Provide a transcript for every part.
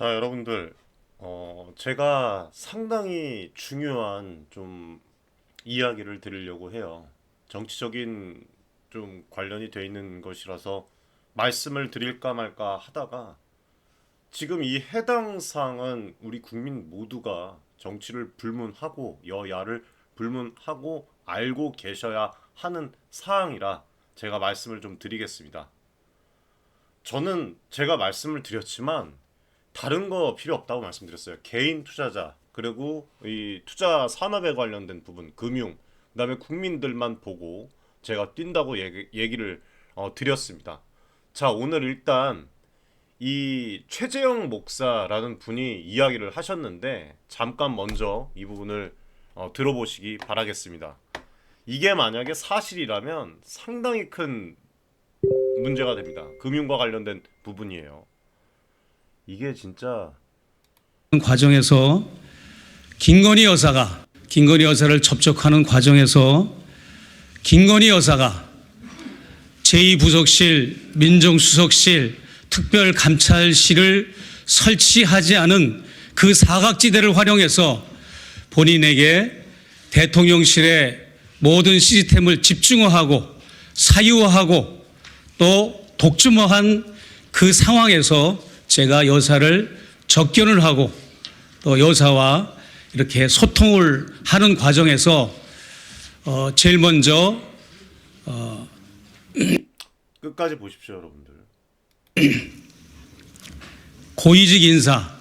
자, 여러분들, 어, 제가 상당히 중요한 좀 이야기를 드리려고 해요. 정치적인 좀 관련이 돼 있는 것이라서 말씀을 드릴까 말까 하다가 지금 이 해당 사항은 우리 국민 모두가 정치를 불문하고 여야를 불문하고 알고 계셔야 하는 사항이라 제가 말씀을 좀 드리겠습니다. 저는 제가 말씀을 드렸지만 다른 거 필요 없다고 말씀드렸어요. 개인 투자자 그리고 이 투자 산업에 관련된 부분, 금융, 그다음에 국민들만 보고 제가 뛴다고 얘기, 얘기를 어, 드렸습니다. 자, 오늘 일단 이 최재형 목사라는 분이 이야기를 하셨는데 잠깐 먼저 이 부분을 어, 들어보시기 바라겠습니다. 이게 만약에 사실이라면 상당히 큰 문제가 됩니다. 금융과 관련된 부분이에요. 이게 진짜 과정에서 김건희 여사가 김건희 여사를 접촉하는 과정에서 김건희 여사가 제2부속실, 민정수석실, 특별감찰실을 설치하지 않은 그 사각지대를 활용해서 본인에게 대통령실의 모든 시스템을 집중화하고 사유화하고 또 독점화한 그 상황에서 제가 여사를 접견을 하고 또 여사와 이렇게 소통을 하는 과정에서 어 제일 먼저 끝까지 보십시오, 여러분들. 고위직 인사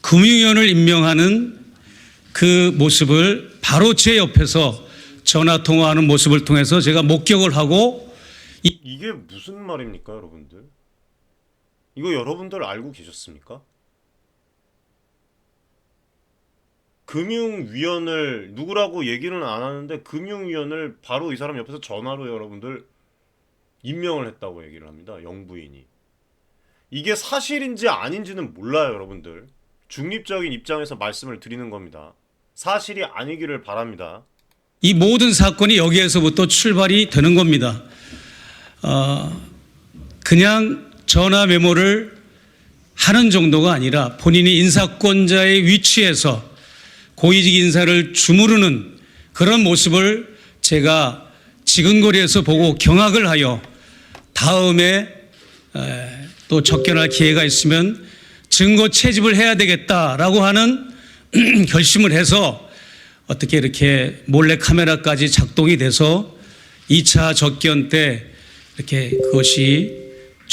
금융위원을 임명하는 그 모습을 바로 제 옆에서 전화 통화하는 모습을 통해서 제가 목격을 하고 이게 무슨 말입니까, 여러분들? 이거 여러분들 알고 계셨습니까? 금융위원을 누구라고 얘기는 안 하는데 금융위원을 바로 이 사람 옆에서 전화로 여러분들 임명을 했다고 얘기를 합니다. 영부인이. 이게 사실인지 아닌지는 몰라요, 여러분들. 중립적인 입장에서 말씀을 드리는 겁니다. 사실이 아니기를 바랍니다. 이 모든 사건이 여기에서부터 출발이 되는 겁니다. 어, 그냥 전화 메모를 하는 정도가 아니라 본인이 인사권자의 위치에서 고위직 인사를 주무르는 그런 모습을 제가 지근거리에서 보고 경악을 하여 다음에 에, 또 접견할 기회가 있으면 증거 채집을 해야 되겠다라고 하는 결심을 해서 어떻게 이렇게 몰래 카메라까지 작동이 돼서 2차 접견 때 이렇게 그것이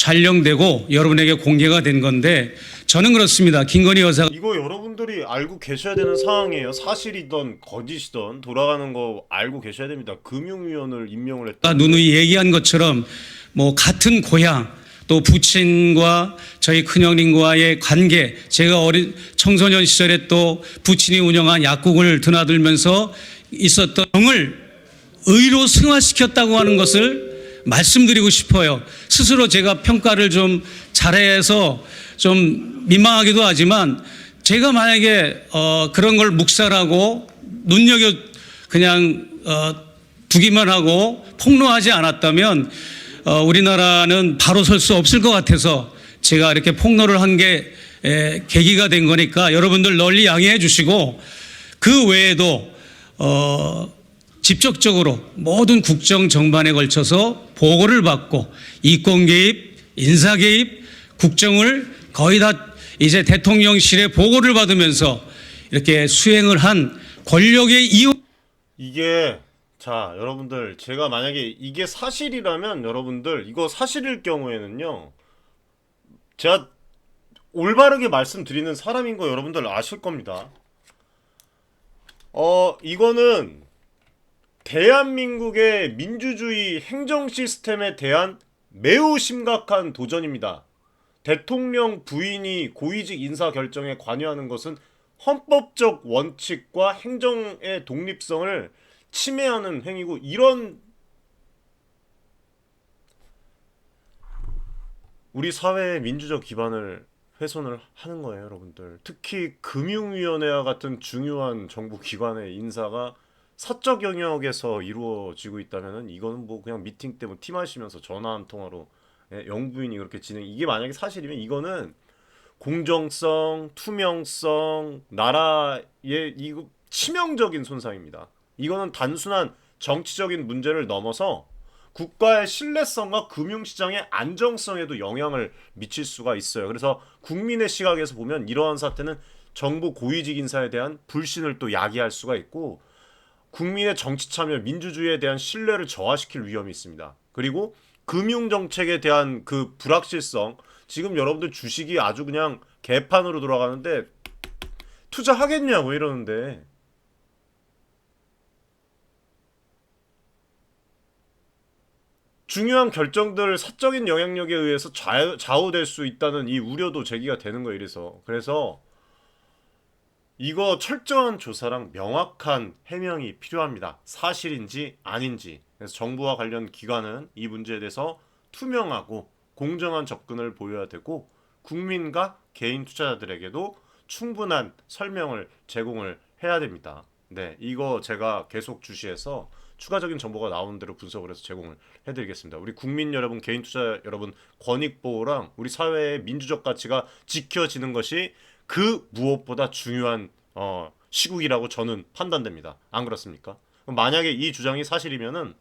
촬영되고 여러분에게 공개가 된 건데 저는 그렇습니다. 김건희 여사가 이거 여러분들이 알고 계셔야 되는 상황이에요. 사실이든 거짓이든 돌아가는 거 알고 계셔야 됩니다. 금융위원을 임명을 했다. 누누이 얘기한 것처럼 뭐 같은 고향 또 부친과 저희 큰형님과의 관계 제가 어린 청소년 시절에 또 부친이 운영한 약국을 드나들면서 있었던 정을 의로 승화시켰다고 하는 것을 말씀드리고 싶어요. 스스로 제가 평가를 좀 잘해서 좀 민망하기도 하지만 제가 만약에 어 그런 걸 묵살하고 눈여겨 그냥 어 두기만 하고 폭로하지 않았다면 어 우리나라는 바로 설 수 없을 것 같아서 제가 이렇게 폭로를 한 게 계기가 된 거니까 여러분들 널리 양해해 주시고 그 외에도 어 직접적으로 모든 국정 정반에 걸쳐서 보고를 받고 이권 개입, 인사 개입, 국정을 거의 다 이제 대통령실에 보고를 받으면서 이렇게 수행을 한 권력의 이유 이게 자 여러분들 제가 만약에 이게 사실이라면 여러분들 이거 사실일 경우에는요 제가 올바르게 말씀드리는 사람인 거 여러분들 아실 겁니다. 어 이거는 대한민국의 민주주의 행정 시스템에 대한 매우 심각한 도전입니다. 대통령 부인이 고위직 인사 결정에 관여하는 것은 헌법적 원칙과 행정의 독립성을 침해하는 행위고 이런 우리 사회의 민주적 기반을 훼손을 하는 거예요, 여러분들. 특히 금융위원회와 같은 중요한 정부 기관의 인사가 사적 영역에서 이루어지고 있다면은 이거는 뭐 그냥 미팅 때뭐 팀 하시면서 전화 한 통화로 예, 영부인이 그렇게 진행 이게 만약에 사실이면 이거는 공정성, 투명성, 나라의 이거 치명적인 손상입니다. 이거는 단순한 정치적인 문제를 넘어서 국가의 신뢰성과 금융시장의 안정성에도 영향을 미칠 수가 있어요. 그래서 국민의 시각에서 보면 이러한 사태는 정부 고위직 인사에 대한 불신을 또 야기할 수가 있고 국민의 정치 참여, 민주주의에 대한 신뢰를 저하시킬 위험이 있습니다. 그리고 금융 정책에 대한 그 불확실성, 지금 여러분들 주식이 아주 그냥 개판으로 돌아가는데 투자하겠냐고 이러는데 중요한 결정들 사적인 영향력에 의해서 좌, 좌우될 수 있다는 이 우려도 제기가 되는 거예요. 이래서 그래서 이거 철저한 조사랑 명확한 해명이 필요합니다. 사실인지 아닌지. 그래서 정부와 관련 기관은 이 문제에 대해서 투명하고 공정한 접근을 보여야 되고 국민과 개인 투자자들에게도 충분한 설명을 제공을 해야 됩니다. 네, 이거 제가 계속 주시해서 추가적인 정보가 나오는 대로 분석을 해서 제공을 해드리겠습니다. 우리 국민 여러분, 개인 투자 여러분 권익 보호랑 우리 사회의 민주적 가치가 지켜지는 것이 그 무엇보다 중요한 어, 시국이라고 저는 판단됩니다. 안 그렇습니까? 만약에 이 주장이 사실이면은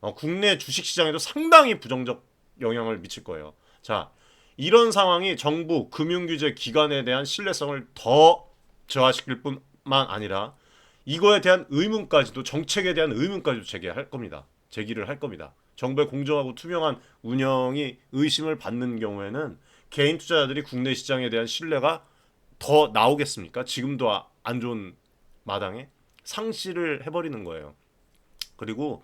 어, 국내 주식 시장에도 상당히 부정적 영향을 미칠 거예요. 자, 이런 상황이 정부 금융규제 기관에 대한 신뢰성을 더 저하시킬 뿐만 아니라 이거에 대한 의문까지도 정책에 대한 의문까지도 제기할 겁니다. 제기를 할 겁니다. 정부의 공정하고 투명한 운영이 의심을 받는 경우에는 개인 투자자들이 국내 시장에 대한 신뢰가 더 나오겠습니까? 지금도 아- 안 좋은 마당에 상실을 해버리는 거예요. 그리고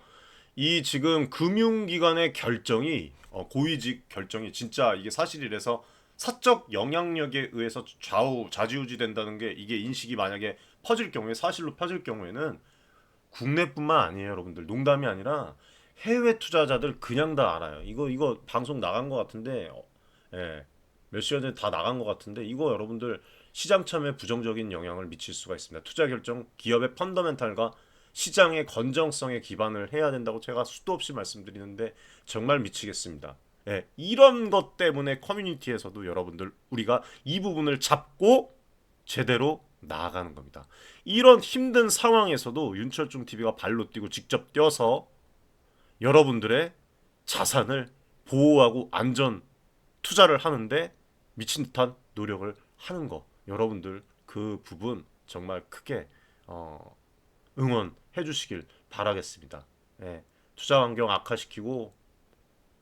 이 지금 금융기관의 결정이 어, 고위직 결정이 진짜 이게 사실이라서 사적 영향력에 의해서 좌우 좌지우지 된다는 게 이게 인식이 만약에 퍼질 경우에 사실로 퍼질 경우에는 국내뿐만 아니에요, 여러분들. 농담이 아니라 해외 투자자들 그냥 다 알아요. 이거 이거 방송 나간 것 같은데, 어, 예, 몇 시간 전에 다 나간 것 같은데 이거 여러분들 시장 참여에 부정적인 영향을 미칠 수가 있습니다. 투자 결정 기업의 펀더멘탈과 시장의 건정성에 기반을 해야 된다고 제가 수도 없이 말씀드리는데 정말 미치겠습니다. 예, 이런 것 때문에 커뮤니티에서도 여러분들 우리가 이 부분을 잡고 제대로 나아가는 겁니다. 이런 힘든 상황에서도 윤철중 TV가 발로 뛰고 직접 뛰어서 여러분들의 자산을 보호하고 안전 투자를 하는데 미친 듯한 노력을 하는 거 여러분들 그 부분 정말 크게 어, 응원해 주시길 바라겠습니다. 예, 투자 환경 악화시키고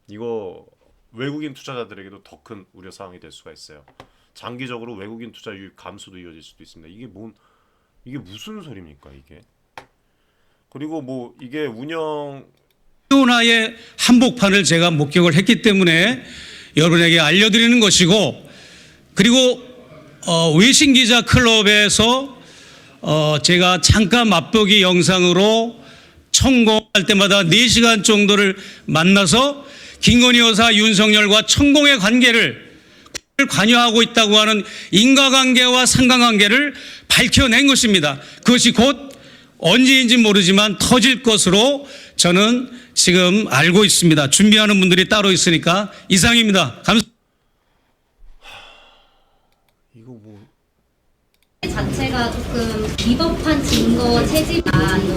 이거 외국인 투자자들에게도 더 큰 우려 사항이 될 수가 있어요. 장기적으로 외국인 투자 유입 감소도 이어질 수도 있습니다. 이게 뭔 이게 무슨 소리입니까 이게? 그리고 뭐 이게 운영 하나의 한복판을 제가 목격을 했기 때문에 여러분에게 알려드리는 것이고 그리고 어, 외신 기자 클럽에서 어, 제가 잠깐 맛보기 영상으로 천공할 때마다 4시간 정도를 만나서 김건희 여사 윤석열과 천공의 관계를 관여하고 있다고 하는 인과관계와 상관관계를 밝혀낸 것입니다. 그것이 곧 언제인지 모르지만 터질 것으로 저는 지금 알고 있습니다. 준비하는 분들이 따로 있으니까 이상입니다. 감사합니다. 이거 뭐 자체가 조금 비법한 증거 이거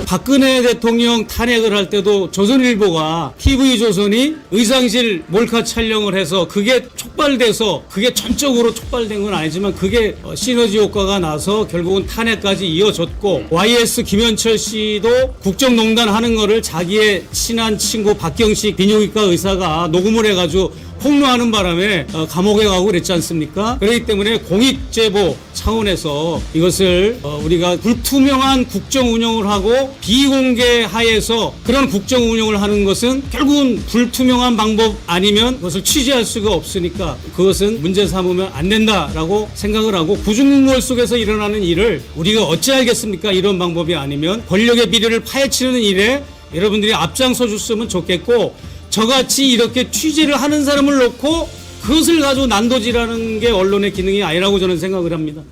박근혜 대통령 탄핵을 할 때도 조선일보가 TV조선이 의상실 몰카 촬영을 해서 그게 촉발돼서 그게 전적으로 촉발된 건 아니지만 그게 어, 시너지 효과가 나서 결국은 탄핵까지 이어졌고 YS 김현철 씨도 국정농단 하는 거를 자기의 친한 친구 박경식 비뇨기과 의사가 녹음을 해가지고 폭로하는 바람에 어, 감옥에 가고 그랬지 않습니까? 그렇기 때문에 공익제보 차원에서 이것을 어, 우리가 불투명한 국정 운영을 하고 비공개 하에서 그런 국정 운영을 하는 것은 결국은 불투명한 방법 아니면 그것을 취재할 수가 없으니까 그것은 문제 삼으면 안 된다라고 생각을 하고 구중궁궐 속에서 일어나는 일을 우리가 어찌 알겠습니까? 이런 방법이 아니면 권력의 비리를 파헤치는 일에 여러분들이 앞장서 줬으면 좋겠고 저같이 이렇게 취재를 하는 사람을 놓고 그것을 가지고 난도질하는 게 언론의 기능이 아니라고 저는 생각을 합니다.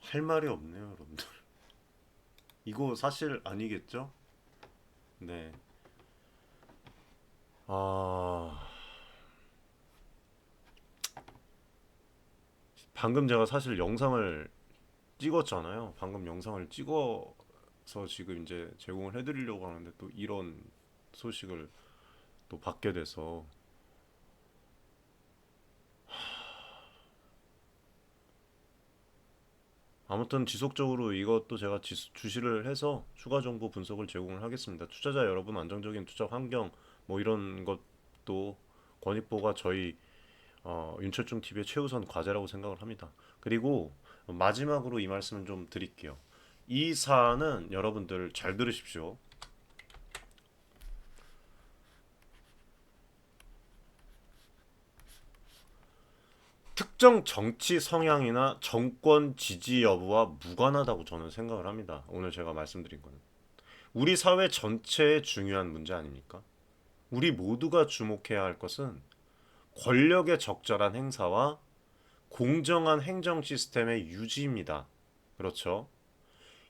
할 말이 없네요, 여러분들. 이거 사실 아니겠죠? 네. 아 방금 제가 사실 영상을 찍었잖아요. 방금 영상을 찍어서 지금 이제 제공을 해드리려고 하는데 또 이런 소식을 또 받게 돼서 아무튼 지속적으로 이것도 제가 지- 주시를 해서 추가 정보 분석을 제공을 하겠습니다. 투자자 여러분 안정적인 투자 환경 뭐 이런 것도 권익보가 저희 어, 윤철중 TV의 최우선 과제라고 생각을 합니다. 그리고 마지막으로 이 말씀을 좀 드릴게요. 이 사안은 여러분들 잘 들으십시오. 특정 정치 성향이나 정권 지지 여부와 무관하다고 저는 생각을 합니다. 오늘 제가 말씀드린 거는 우리 사회 전체의 중요한 문제 아닙니까? 우리 모두가 주목해야 할 것은 권력의 적절한 행사와 공정한 행정 시스템의 유지입니다. 그렇죠?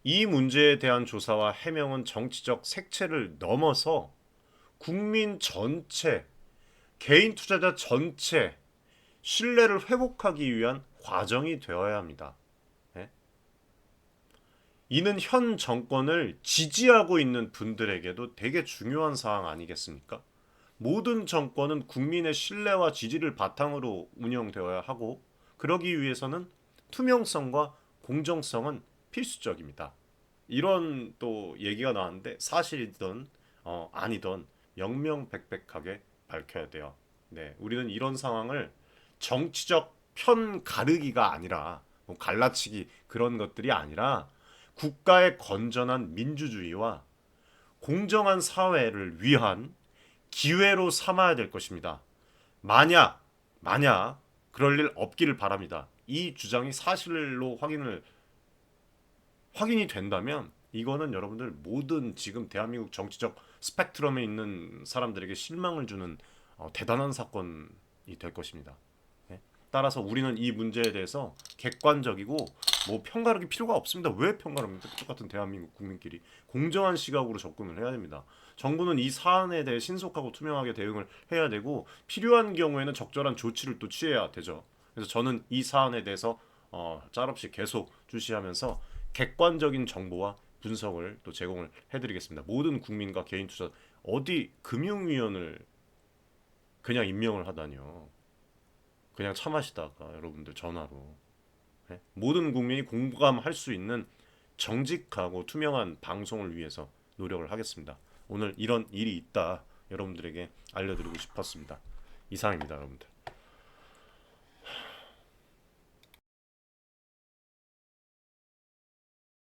이 문제에 대한 조사와 해명은 정치적 색채를 넘어서 국민 전체, 개인 투자자 전체, 신뢰를 회복하기 위한 과정이 되어야 합니다. 예? 이는 현 정권을 지지하고 있는 분들에게도 되게 중요한 사항 아니겠습니까? 모든 정권은 국민의 신뢰와 지지를 바탕으로 운영되어야 하고 그러기 위해서는 투명성과 공정성은 필수적입니다. 이런 또 얘기가 나왔는데 사실이든 어, 아니든 명명백백하게 밝혀야 돼요. 네, 우리는 이런 상황을 정치적 편 가르기가 아니라 뭐 갈라치기 그런 것들이 아니라 국가의 건전한 민주주의와 공정한 사회를 위한 기회로 삼아야 될 것입니다. 만약 만약 그럴 일 없기를 바랍니다. 이 주장이 사실로 확인을 확인이 된다면 이거는 여러분들 모든 지금 대한민국 정치적 스펙트럼에 있는 사람들에게 실망을 주는 어, 대단한 사건이 될 것입니다. 예? 따라서 우리는 이 문제에 대해서 객관적이고 뭐 편가르기 필요가 없습니다. 왜 편가릅니까? 똑같은 대한민국 국민끼리 공정한 시각으로 접근을 해야 됩니다. 정부는 이 사안에 대해 신속하고 투명하게 대응을 해야 되고 필요한 경우에는 적절한 조치를 또 취해야 되죠. 그래서 저는 이 사안에 대해서 어, 짤없이 계속 주시하면서 객관적인 정보와 분석을 또 제공을 해드리겠습니다. 모든 국민과 개인 투자 어디 금융위원을 그냥 임명을 하다니요. 그냥 차 마시다가 여러분들 전화로 예? 모든 국민이 공감할 수 있는 정직하고 투명한 방송을 위해서 노력을 하겠습니다. 오늘 이런 일이 있다 여러분들에게 알려드리고 싶었습니다. 이상입니다, 여러분들.